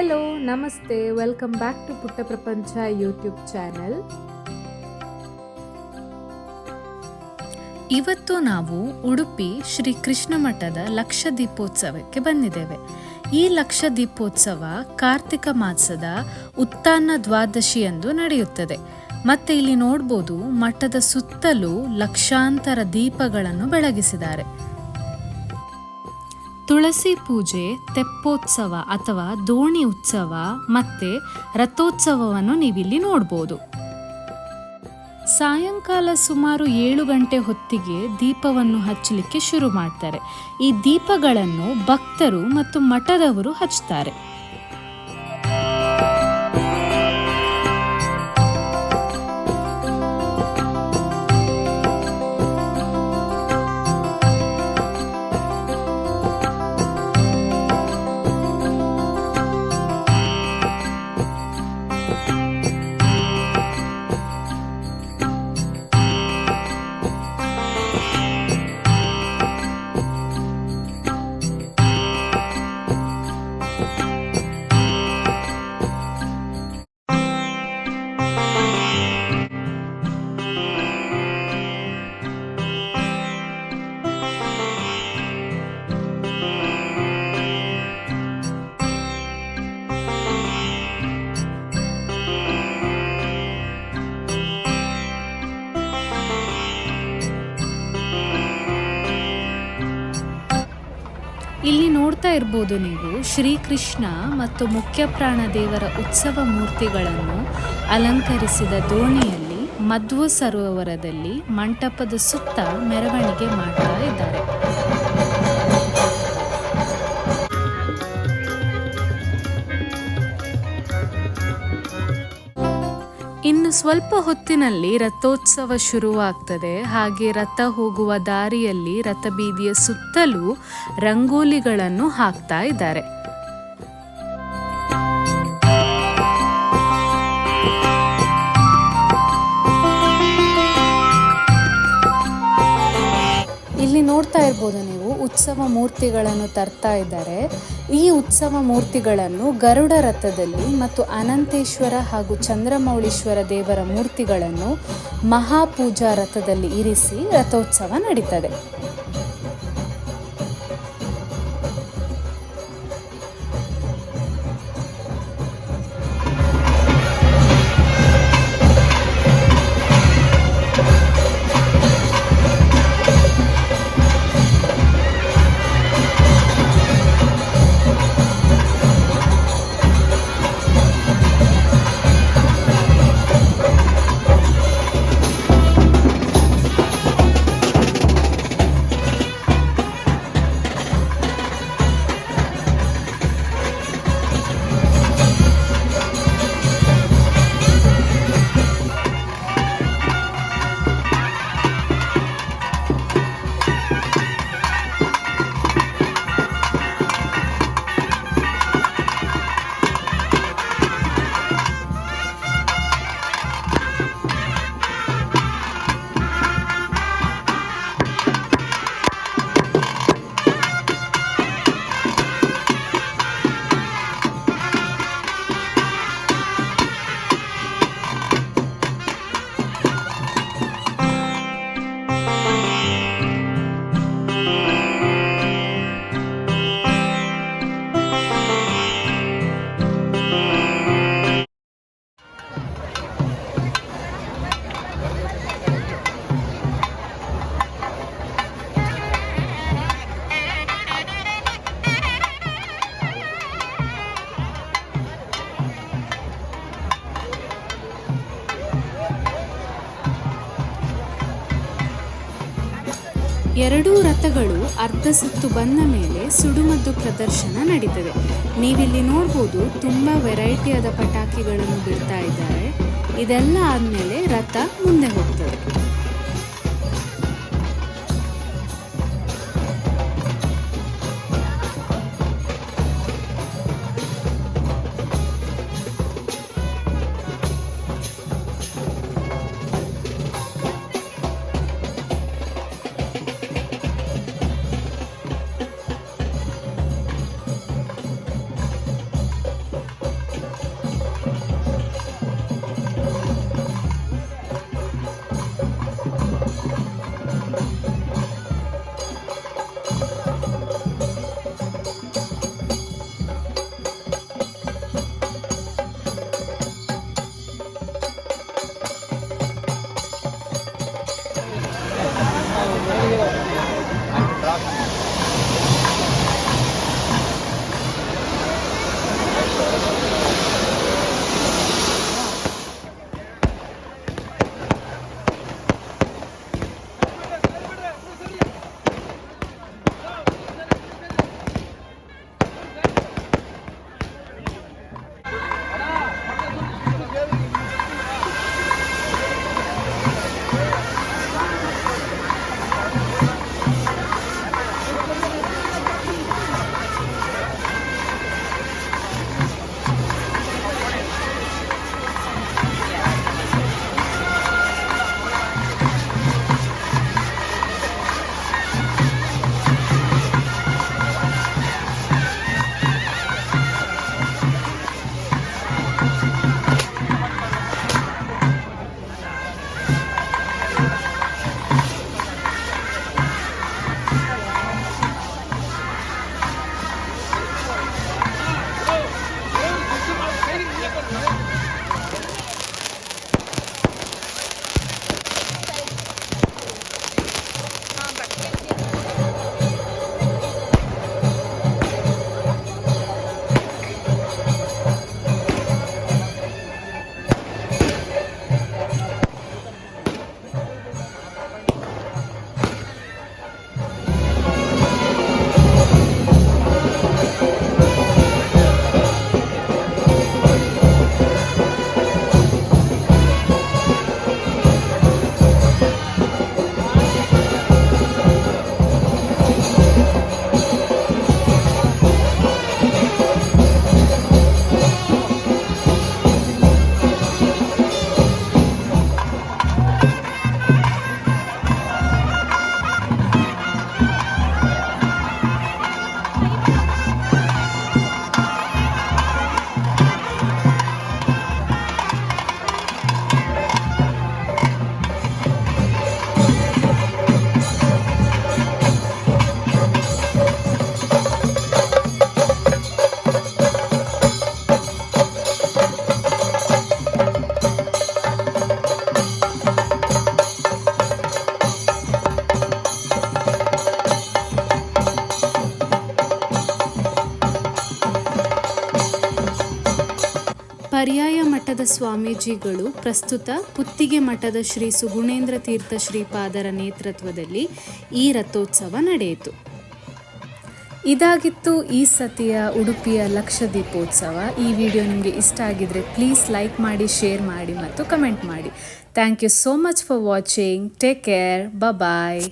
Hello ನಮಸ್ತೆ. Welcome back to ಪುಟ್ಟ ಪ್ರಪಂಚ ಯೂಟ್ಯೂಬ್ ಚಾನೆಲ್ ಇವತ್ತು ನಾವು ಉಡುಪಿ ಶ್ರೀ ಕೃಷ್ಣ ಮಠದ ಲಕ್ಷ ದೀಪೋತ್ಸವಕ್ಕೆ ಬಂದಿದ್ದೇವೆ. ಈ ಲಕ್ಷ ದೀಪೋತ್ಸವ ಕಾರ್ತಿಕ ಮಾಸದ ಉತ್ತಾನ ದ್ವಾದಶಿಯಂದು ನಡೆಯುತ್ತದೆ. ಮತ್ತೆ ಇಲ್ಲಿ ನೋಡ್ಬೋದು ಮಠದ ಸುತ್ತಲೂ ಲಕ್ಷಾಂತರ ದೀಪಗಳನ್ನು ಬೆಳಗಿಸಿದ್ದಾರೆ. ತುಳಸಿ ಪೂಜೆ, ತೆಪ್ಪೋತ್ಸವ ಅಥವಾ ದೋಣಿ ಉತ್ಸವ ಮತ್ತೆ ರಥೋತ್ಸವವನ್ನು ನೀವಿಲ್ಲಿ ನೋಡ್ಬೋದು. ಸಾಯಂಕಾಲ ಸುಮಾರು ಏಳು ಗಂಟೆ ಹೊತ್ತಿಗೆ ದೀಪವನ್ನು ಹಚ್ಚಲಿಕ್ಕೆ ಶುರು ಮಾಡ್ತಾರೆ. ಈ ದೀಪಗಳನ್ನು ಭಕ್ತರು ಮತ್ತು ಮಠದವರು ಹಚ್ತಾರೆ ನೋಡ್ತಾ ಇರ್ಬೋದು ನೀವು, ಶ್ರೀಕೃಷ್ಣ ಮತ್ತು ಮುಖ್ಯ ಪ್ರಾಣ ದೇವರ ಉತ್ಸವ ಮೂರ್ತಿಗಳನ್ನು ಅಲಂಕರಿಸಿದ ದೋಣಿಯಲ್ಲಿ ಮಧ್ವ ಸರೋವರದಲ್ಲಿ ಮಂಟಪದ ಸುತ್ತ ಮೆರವಣಿಗೆ ಮಾಡ್ತಾ ಇದ್ದಾರೆ. ಇನ್ನು ಸ್ವಲ್ಪ ಹೊತ್ತಿನಲ್ಲಿ ರಥೋತ್ಸವ ಶುರುವಾಗ್ತದೆ. ಹಾಗೆ ರಥ ಹೋಗುವ ದಾರಿಯಲ್ಲಿ ರಥಬೀದಿಯ ಸುತ್ತಲೂ ರಂಗೋಲಿಗಳನ್ನು ಹಾಕ್ತಾ ಇದ್ದಾರೆ. ನೋಡ್ತಾ ಇರ್ಬೋದು ನೀವು, ಉತ್ಸವ ಮೂರ್ತಿಗಳನ್ನು ತರ್ತಾ ಇದ್ದಾರೆ. ಈ ಉತ್ಸವ ಮೂರ್ತಿಗಳನ್ನು ಗರುಡ ರಥದಲ್ಲಿ ಮತ್ತು ಅನಂತೇಶ್ವರ ಹಾಗೂ ಚಂದ್ರಮೌಳೀಶ್ವರ ದೇವರ ಮೂರ್ತಿಗಳನ್ನು ಮಹಾಪೂಜಾ ರಥದಲ್ಲಿ ಇರಿಸಿ ರಥೋತ್ಸವ ನಡೀತದೆ. ಎರಡೂ ರಥಗಳು ಅರ್ಧ ಸುತ್ತು ಬಂದ ಮೇಲೆ ಸುಡುಮದ್ದು ಪ್ರದರ್ಶನ ನಡೀತದೆ. ನೀವಿಲ್ಲಿ ನೋಡ್ಬೋದು ತುಂಬ ವೆರೈಟಿಯಾದ ಪಟಾಕಿಗಳನ್ನು ಬಿಡ್ತಾ ಇದ್ದಾರೆ. ಇದೆಲ್ಲ ಆದಮೇಲೆ ರಥ ಮುಂದೆ ಹೋಗ್ತದೆ. ಪರ್ಯಾಯ ಮಠದ ಸ್ವಾಮೀಜಿಗಳು ಪ್ರಸ್ತುತ ಪುತ್ತಿಗೆ ಮಠದ ಶ್ರೀ ಸುಗುಣೇಂದ್ರ ತೀರ್ಥ ಶ್ರೀಪಾದರ ನೇತೃತ್ವದಲ್ಲಿ ಈ ರಥೋತ್ಸವ ನಡೆಯಿತು. ಇದಾಗಿತ್ತು ಈ ಸತಿಯ ಉಡುಪಿಯ ಲಕ್ಷ ದೀಪೋತ್ಸವ. ಈ ವಿಡಿಯೋ ನಿಮಗೆ ಇಷ್ಟ ಆಗಿದ್ರೆ ಪ್ಲೀಸ್ ಲೈಕ್ ಮಾಡಿ, ಶೇರ್ ಮಾಡಿ ಮತ್ತು ಕಮೆಂಟ್ ಮಾಡಿ. Thank you so much for watching. Take care. Bye